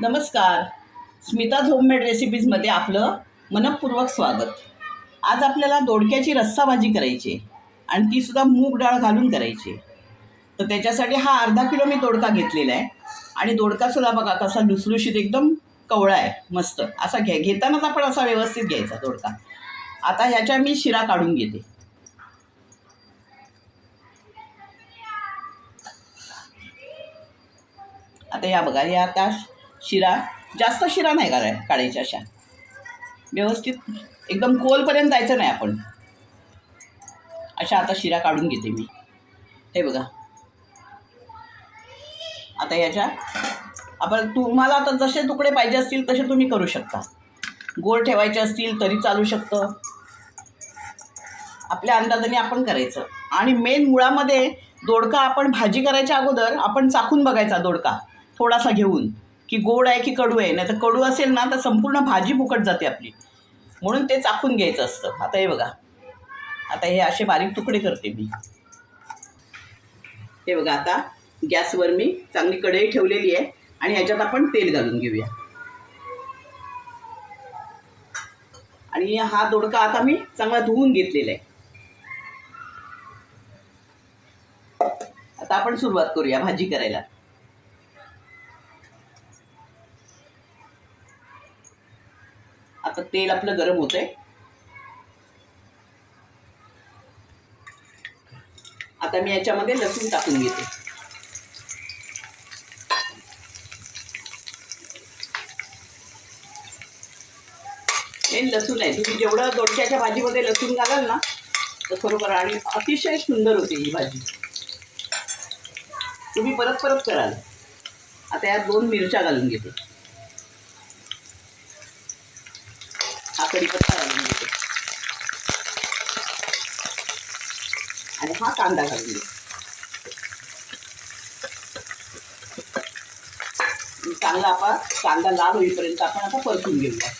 नमस्कार. स्मिता झोममेड रेसिपीजमध्ये आपलं मनपूर्वक स्वागत. आज आपल्याला दोडक्याची रस्सा भाजी करायची आहे आणि तीसुद्धा मूग डाळ घालून करायची तर त्याच्यासाठी हा अर्धा किलो मी दोडका घेतलेला आहे. आणि दोडकासुद्धा बघा कसा लुसलुशीत एकदम कवळा आहे मस्त. असा घ्या. घेतानाच आपण असा व्यवस्थित घ्यायचा दोडका. आता ह्याच्या मी शिरा काढून घेते. आता या बघा या आकाश शिरा जास्त शिरा नाही काढाय काढायच्या अशा? व्यवस्थित एकदम खोलपर्यंत जायचं नाही आपण. अशा आता शिरा काढून घेते मी. हे बघा. आता याच्या आपण तुम्हाला आता जसे तुकडे पाहिजे असतील तसे तुम्ही करू शकता. गोड ठेवायचे असतील तरी चालू शकतं. आपल्या अंदाजाने आपण करायचं. आणि मेन मुळामध्ये दोडका आपण भाजी करायच्या अगोदर आपण चाखून बघायचा दोडका. थोडासा घेऊन. की गोड आहे की कडू आहे नाही तर कडू असेल ना तर संपूर्ण भाजी फुकट जाते आपली. म्हणून ते चाखून घ्यायचं असतं. आता हे बघा. आता हे असे बारीक तुकडे करते मी. हे बघा आता गॅसवर मी चांगली कढई ठेवलेली आहे आणि ह्याच्यात आपण तेल घालून घेऊया. आणि हा दोडका आता मी चांगला धुवून घेतलेला आहे. आता आपण सुरुवात करूया भाजी करायला. आता तेल आपलं गरम होतंय. आता मी याच्यामध्ये लसूण टाकून घेते. मेन लसूण आहे. तुम्ही जेवढं दोडक्याच्या भाजीमध्ये लसूण घालाल ना तर खरोखर आणि अतिशय सुंदर होते ही भाजी. तुम्ही परत परत कराल. आता यात दोन मिरच्या घालून घेते. हा घालून घेते आणि हा कांदा घालून घेते चांगला आपण कांदा लाल होईपर्यंत आपण आता परतून घेऊया.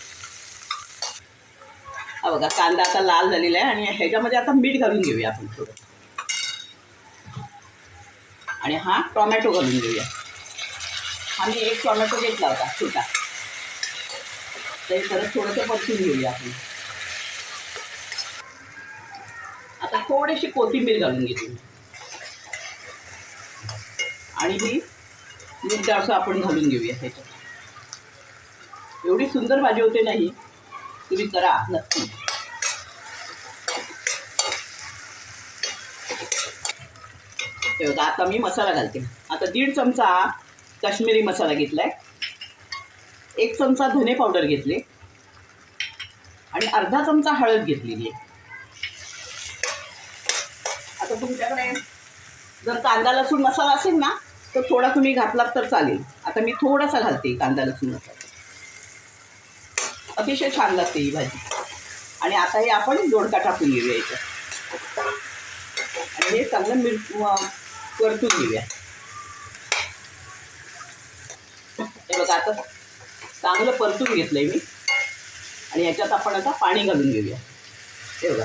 हा बघा कांदा आता लाल झालेला आहे आणि ह्याच्यामध्ये आता मीठ घालून घेऊया आपण थोडं. आणि हा टोमॅटो घालून घेऊया. आम्ही एक टोमॅटो घेतला होता छोटा. तर परत थोडंसं परतून घेऊया आपण. आता थोडीशी कोथिंबीर घालून घेते आणि ही मीठ आपण घालून घेऊया ह्याच्यात. एवढी सुंदर भाजी होते नाही तुम्ही करा नक्की. हे आता मी मसाला घालते. आता दीड चमचा काश्मीरी मसाला घेतलाय. एक चमचा धने पावडर घेतले. आणि अर्धा चमचा हळद घेतलेली आहे. आता तुमच्याकडे जर कांदा लसूण मसाला असेल ना तर थोडा तुम्ही घातलात तर चालेल. आता मी थोडासा घालते कांदा लसूण मसाला. अतिशय छान लागते ही भाजी. आणि आता हे आपण दोडका टाकून घेऊया याच्यात आणि हे चांगलं मिर परतून घेऊया. हे बघा आता चांगलं परतून घेतलंय मी. आणि याच्यात आपण आता पाणी घालून घेऊया. हे बघा.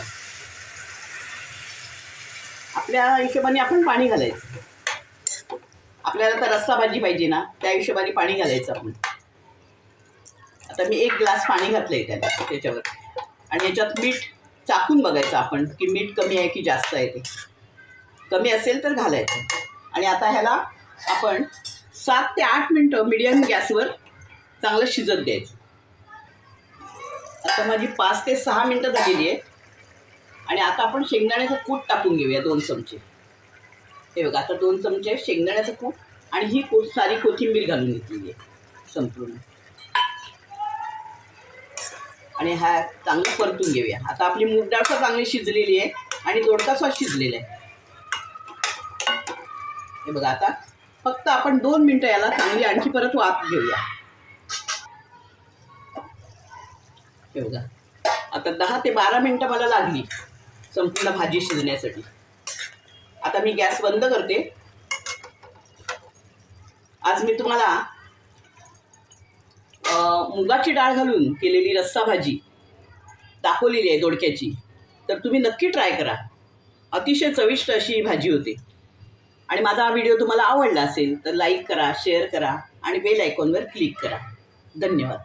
आपल्या हिशोबाने आपण पाणी घालायचं. आपल्याला तर रस्सा भाजी पाहिजे ना त्या हिशोबाने पाणी घालायचं आपण. आता मी एक ग्लास पाणी घातलं आहे त्याला त्याच्यावर. आणि याच्यात मीठ चाकून बघायचं आपण की मीठ कमी आहे की जास्त आहे ते. कमी असेल तर घालायचं. आणि आता ह्याला आपण सात ते आठ मिनटं मिडियम गॅसवर चांगलं शिजत द्यायचं आता माझी पाच ते सहा मिनटं झालेली आहे आणि आता आपण शेंगदाण्याचं कूट टाकून घेऊया दोन चमचे. हे बघा आता दोन चमचे शेंगदाण्याचं कूट आणि ही कूट सारी कोथिंबीर घालून घेतलेली आहे संपूर्ण. आणि हा चांगलं परतून घेऊया. आता आपली मूग डाळ पण चांगली शिजलेली आहे आणि दोडका सुद्धा शिजलेला आहे. हे बघा आता फक्त आपण दोन मिनटं याला चांगली आणखी परत वाफ घेऊया. हे बघा आता दहा ते बारा मिनटं मला लागली संपूर्ण भाजी शिजण्यासाठी. आता मी गॅस बंद करते. आज मी तुम्हाला मुगाची डाळ घालून केलेली रस्सा भाजी दाखवलेली आहे दोडक्याची. तर तुम्ही नक्की ट्राय करा. अतिशय चविष्ट अशी ही भाजी होते. आणि माझा हा व्हिडिओ तुम्हाला आवडला असेल तर लाईक करा शेअर करा आणि बेल आयकॉनवर क्लिक करा. धन्यवाद.